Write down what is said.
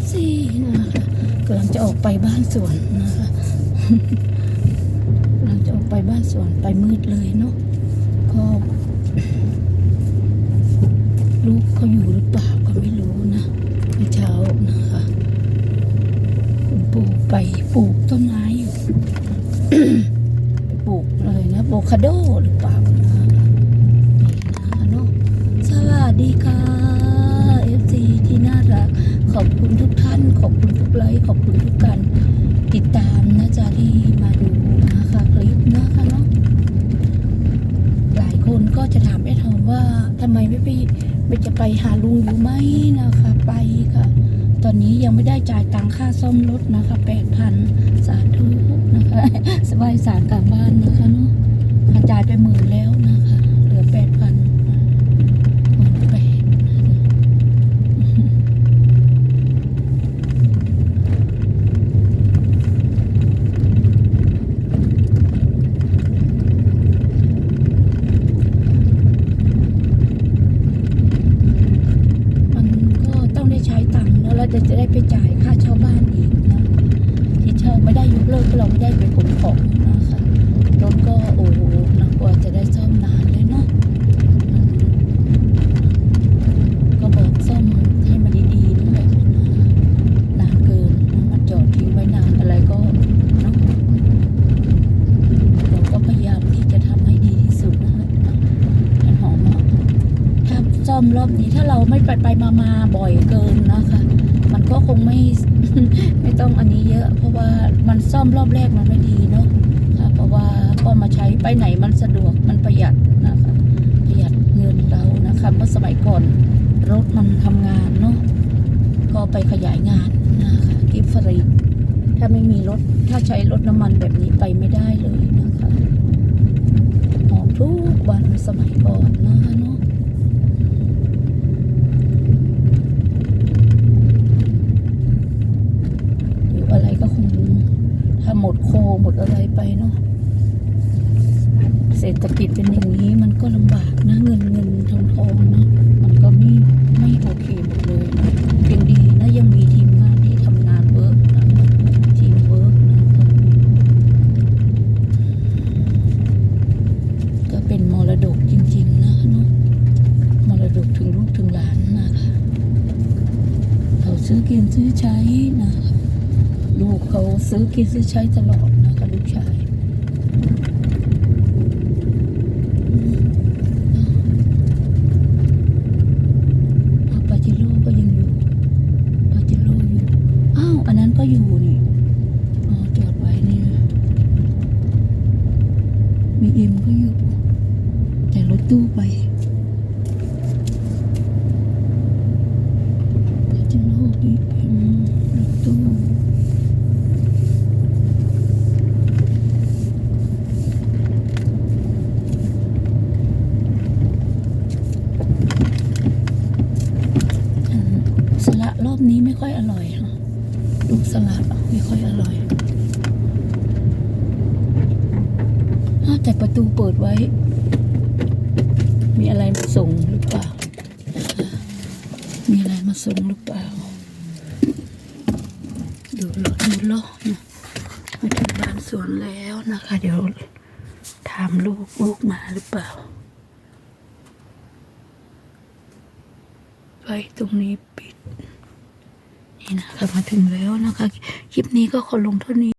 สซีนะคะกำลังจะออกไปบ้านสวนนะคะกำลังจะออกไปบ้านสวนไปมืดเลยเนาะก็ลูกเขาอยู่หรือเปล่าก็ไม่รู้นะเมื่อเช้านะคะคุณปู่ไปปลูกต้นไม้อยู่ปลูกเลยนะโบคาโดหรือเปล่านะคะนี่นะคะเนาะสวัสดีค่ะ ขอบคุณทุกท่าน ขอบคุณทุกไลค์ขอบคุณทุกการติดตามนะจ๊ะที่มาดูนะคะคลิปนะคะเนาะหลายคนก็จะถามแม่ทองว่าทำไมไม่ไปไม่จะไปหาลุงอยู่ไหมนะคะ ไปค่ะ ตอนนี้ยังไม่ได้จ่ายตังค่าซ่อมรถนะคะแปดพันสาธุนะคะสบายสารกลางบ้านนะคะเนาะจ่ายไปหมื่นแล้วนะคะ เหลือแปดพันหมื่นแปด มันก็ต้องได้ใช้ตังค์แล้วเราจะจะได้ไปจ่ายค่าเช่าบ้านอีกนะที่เช่าไม่ได้ยกเลิกก็เราไม่ได้ไปขนของนะคะรถก็โอ้โหนะกว่าจะได้ซ่อมนานเลยเนาะมันก็บอกซ่อมให้มันดีๆด้วยนะนานเกินนะมันจอดทิ้งไว้นานอะไรก็เนาะเราก็พยายามที่จะทำให้ดีที่สุดนั่นแหละนะมันหอมมาก ถ้าซ่ อมรอบนี้ถ้าเราไม่ไปไปมามาบ่อยเกินนะคะ มันก็คงไม่ไม่ต้องอันนี้เยอะ เพราะว่ามันซ่อมรอบแรกมันไม่ดีเนาะค่ะเพราะว่าก็มาใช้ไปไหนมันสะดวกมันประหยัดนะคะประหยัดเงินเรานะคะเมื่อสมัยก่อนรถมันทำงานเนาะก็ไปขยายงานนะคะกิฟฟรีถ้าไม่มีรถถ้าใช้รถน้ำมันแบบนี้ไปไม่ได้เลยนะคะหอมทุกวันสมัยก่อนนะคะเนาะ หรืออะไรก็คงถ้า หมดโคหมดอะไรไปเนาะเศรษฐกิจเป็นอย่างนี้มันก็ลำบากนะเงินเงินทองทองเนาะมันก็ไม่ไม่โอเคหมดเลยนะยังดีนะยังมีทีมงานที่ทำงานเวิร์กนะทีมเวิร์กนะก็เป็นมรดกจริง ๆ นะเนาะมรดกถึงลูกถึงหลานนะคะเขาซื้อกินซื้อใช้นะลูกเขา ซื้อกินซื้อใช้ตลอดนะกับลูกชายปาจิโร่ก็ยังอยู่ปาจิโร่อยู่ อ้าว อันนั้นก็อยู่นี่อ๋อจอดไว้นี่มีเอ็มก็อยู่ แต่รถตู้ไปาจิโร่มีเอ็มรถตู้ สละร อบนี้ไม่ค่อยอร่อยลูกสละไม่ค่อยอร่อยอ้าแต่ประตูเปิดไว้ มีอะไรมาส่งหรือเปล่า มีอะไรมาส่งหรือเปล่า ดูรถดูรถนะมาถึงบ้านสวนแล้วนะคะ เดี๋ยวถามลูกลูกมาหรือเปล่าไฟตรงนี้ปิด นี่นะคะมาถึงแล้วนะคะ คลิปนี้ก็ขอลงเท่านี้